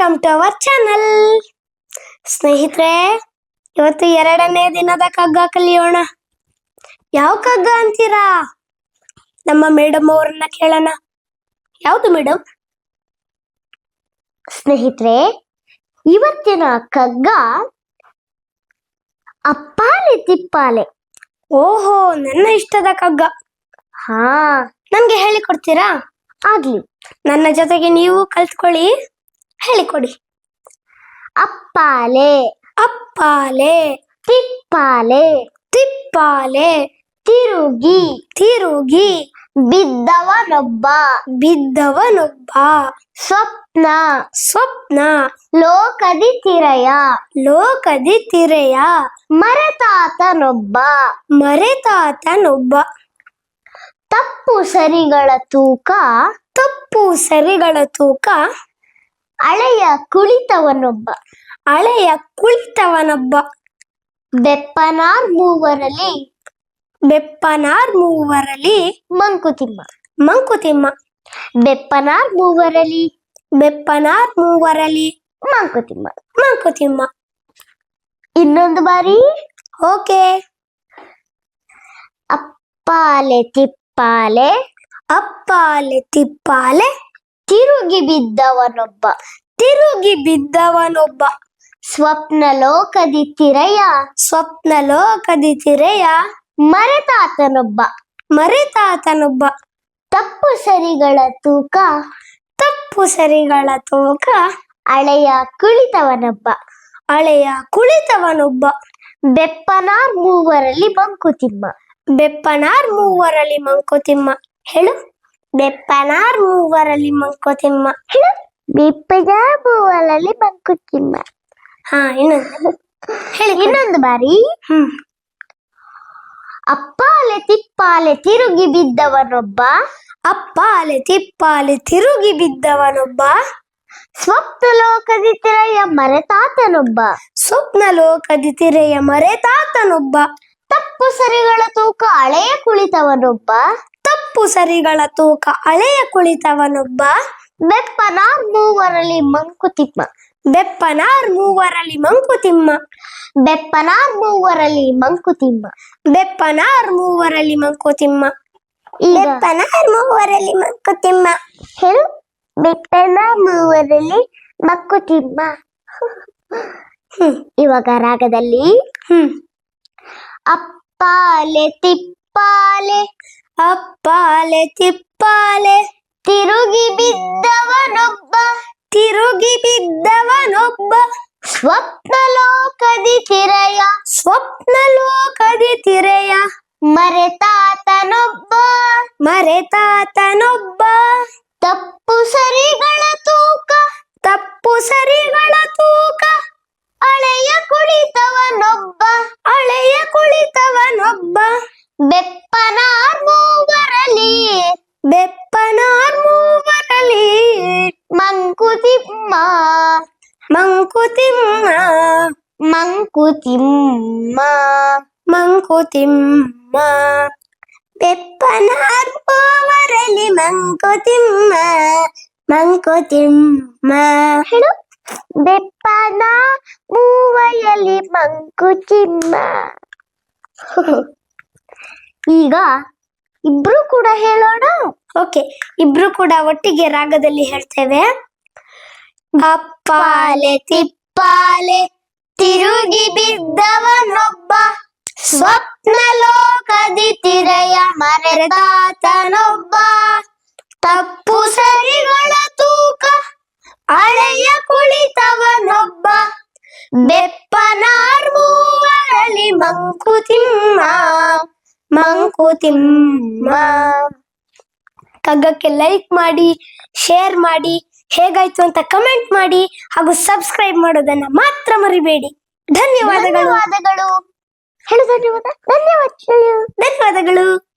Welcome to our channel ಸ್ನೇಹಿತರೆ ಇವತ್ತು ಎರಡನೇ ದಿನದ ಕಗ್ಗ ಕಲಿಯೋಣ. ಯಾವ ಕಗ್ಗ ಅಂತೀರಾ? ನಮ್ಮ ಮೇಡಮ್ ಅವರನ್ನ ಕೇಳೋಣ. ಯಾವ್ದು ಮೇಡಮ್ ಸ್ನೇಹಿತರೆ ಇವತ್ತಿನ ಕಗ್ಗ ಅಪ್ಪಾಲೆ ತಿಪ್ಪಾಲೆ. ಓಹೋ ನನ್ನ ಇಷ್ಟದ ಕಗ್ಗ. ಹಾ. ನಮ್ಗೆ ಹೇಳಿಕೊಡ್ತೀರಾ? ಆಗ್ಲಿ. ನನ್ನ ಜೊತೆಗೆ ನೀವು ಕಲ್ತ್ಕೊಳ್ಳಿ. ಹೇಳಿಕೊಡಿ ಅಪ್ಪಾಲೆ. ಅಪ್ಪಾಲೆ. ತಿಪ್ಪಾಲೆ. ತಿಪ್ಪಾಲೆ. ತಿರುಗಿ. ತಿರುಗಿ. ಬಿದ್ದವನೊಬ್ಬ. ಬಿದ್ದವನೊಬ್ಬ. ಸ್ವಪ್ನ. ಸ್ವಪ್ನ. ಲೋಕದಿ ತಿರಯ. ಲೋಕದಿ ತಿರೆಯ. ಮರೆತಾತನೊಬ್ಬ. ಮರೆತಾತನೊಬ್ಬ. ತಪ್ಪು ಸರಿಗಳ ತೂಕ. ತಪ್ಪು ಸರಿಗಳ ತೂಕ. ಹಳೆಯ ಕುಳಿತವನೊಬ್ಬ. ಹಳೆಯ ಕುಳಿತವನೊಬ್ಬ. ಬೆಪ್ಪನಾರ್ ಮೂವರಲ್ಲಿ ಬೆಪ್ಪನಾರ್ ಮೂವರಲ್ಲಿ ಮಂಕುತಿಮ್ಮ. ಮಂಕುತಿಮ್ಮ. ಬೆಪ್ಪನಾರ್ ಮೂವರಲ್ಲಿ ಬೆಪ್ಪನಾರ್ ಮೂವರಲ್ಲಿ ಮಂಕುತಿಮ್ಮ. ಮಂಕುತಿಮ್ಮ. ಇನ್ನೊಂದು ಬಾರಿ. ಓಕೆ. ಅಪ್ಪಾಲೆ ತಿಪ್ಪಾಲೆ. ಅಪ್ಪಾಲೆ ತಿಪ್ಪಾಲೆ ತಿರುಗಿ ಬಿದ್ದವನೊಬ್ಬ. ತಿರುಗಿ ಬಿದ್ದವನೊಬ್ಬ. ಸ್ವಪ್ನ ಲೋಕದಿ ತಿರಯ. ಸ್ವಪ್ನ ಲೋಕದಿ ತಿರೆಯ. ಮರೆತಾತನೊಬ್ಬ. ಮರೆತಾತನೊಬ್ಬ. ತಪ್ಪು ಸರಿಗಳ ತೂಕ. ತಪ್ಪು ಸರಿಗಳ ತೂಕ. ಹಳೆಯ ಕುಳಿತವನೊಬ್ಬ. ಹಳೆಯ ಕುಳಿತವನೊಬ್ಬ. ಬೆಪ್ಪನಾರ್ ಮೂವರಲ್ಲಿ ಮಂಕುತಿಮ್ಮ ಬೆಪ್ಪನಾರ್ ಮೂವರಲ್ಲಿ ಮಂಕುತಿಮ್ಮ ಹೇಳು. ಬೆಪ್ಪನಾರ್ ಮೂವರಲ್ಲಿ ಮಂಕೋತಿಮ್ಮ. ಬೆಪ್ಪನಾರ್ ಮೂವರಲ್ಲಿ ಮಂಕುತಿಮ್ಮ. ಹಾ ಇನ್ನೊಂದು ಹೇಳಿ ಇನ್ನೊಂದು ಬಾರಿ. ಹ್ಮ್. ಅಪ್ಪಾಲೆ ತಿಪ್ಪಾಲೆ ತಿರುಗಿ ಬಿದ್ದವನೊಬ್ಬ. ಅಪ್ಪಾಲೆ ತಿಪ್ಪಾಲೆ ತಿರುಗಿ ಬಿದ್ದವನೊಬ್ಬ. ಸ್ವಪ್ನ ಲೋಕದಿ ತಿರಯ ಮರೆತಾತನೊಬ್ಬ. ಸ್ವಪ್ನ ಲೋಕದಿ ತಿರೆಯ ಮರೆತಾತನೊಬ್ಬ. ತಪ್ಪು ಸರಿಗಳ ತೂಕ ಅಳೆಯ ಕುಳಿತವನೊಬ್ಬ. ತಪ್ಪು ಸರಿಗಳ ತೂಕ ಅಳೆಯ ಕುಳಿತವನೊಬ್ಬ ಬೆಪ್ಪನಾರ್ ಮೂವರಲ್ಲಿ ಮಂಕುತಿಮ್ಮ. ಬೆಪ್ಪನಾರ್ ಮೂವರಲ್ಲಿ ಮಂಕುತಿಮ್ಮ. ಬೆಪ್ಪನಾರ್ ಮೂವರಲ್ಲಿ ಮಂಕುತಿಮ್ಮ. ಬೆಪ್ಪನಾರ್ ಮೂವರಲ್ಲಿ ಮಂಕುತಿಮ್ಮ. ಈಗ ಬೆಪ್ಪನಾರ್ ಮೂವರಲ್ಲಿ ಮಂಕುತಿಮ್ಮ. ಹೇಳು. ಬೆಪ್ಪನಾರ್ ಮೂವರಲ್ಲಿ ಮಂಕುತಿಮ್ಮ. ಹ್ಮ್. ಇವಾಗ ರಾಗದಲ್ಲಿ. ಹ್ಮ್. ಅಪ್ಪಾಲೆ ತಿಪ್ಪಾಲೆ. ಅಪ್ಪಾಲೆ ತಿಪ್ಪಾಲೆ. ತಿರುಗಿ ಬಿದ್ದವನೊಬ್ಬ. ತಿರುಗಿ ಬಿದ್ದವನೊಬ್ಬ. ಸ್ವಪ್ನ ಲೋಕದಿ ತಿರಯ. ಸ್ವಪ್ನ ಲೋಕದಿ ತಿರೆಯ. ಮರೆತಾತನೊಬ್ಬ. ಮರೆತಾತನೊಬ್ಬ. ಮಂಕುತಿಮ್ಮ ಮಂಕುತಿಮ್ಮ ಮಂಕುತಿಮ್ಮ ಬೆಪ್ಪನ ಮೂವರಲ್ಲಿ ಮಂಕುತಿಮ್ಮ ಮಂಕುತಿಮ್ಮ ಹೇಳು. ಬೆಪ್ಪನ ಮೂವಯಲ್ಲಿ ಮಂಕುತಿಮ್ಮ ಈಗ ಇಬ್ರು ಕೂಡ ಹೇಳೋಣ. ಓಕೆ ಇಬ್ರು ಕೂಡ ಒಟ್ಟಿಗೆ ರಾಗದಲ್ಲಿ ಹೇಳ್ತೇವೆ. ಅಪ್ಪಾಲೆ ತಿಪ್ಪಾಲೆ ತಿರುಗಿ ಬಿದ್ದವನೊಬ್ಬ ಸ್ವಪ್ನ ಲೋಕದಿ ತಿರೆಯ ಮರೆದಾತನೊಬ್ಬ ತಪ್ಪು ಸರಿಗಳ ತೂಕ ಅಳೆಯ ಕುಳಿತವನೊಬ್ಬ. ಬೆಪ್ಪನಾರ್ ಮೂವರಲ್ಲಿ ಮಂಕುತಿಮ್ಮ ಮಂಕುತಿಮ್ಮ ಕಗ್ಗಕ್ಕೆ ಲೈಕ್ ಮಾಡಿ ಶೇರ್ ಮಾಡಿ. ಹೇಗಾಯ್ತು ಅಂತ ಕಮೆಂಟ್ ಮಾಡಿ ಹಾಗೂ ಸಬ್ಸ್ಕ್ರೈಬ್ ಮಾಡೋದನ್ನ ಮಾತ್ರ ಮರಿಬೇಡಿ. ಧನ್ಯವಾದಗಳು. ಧನ್ಯವಾದಗಳು. ಹೇಳು ಧನ್ಯವಾದ. ಧನ್ಯವಾದಗಳು ಧನ್ಯವಾದಗಳು.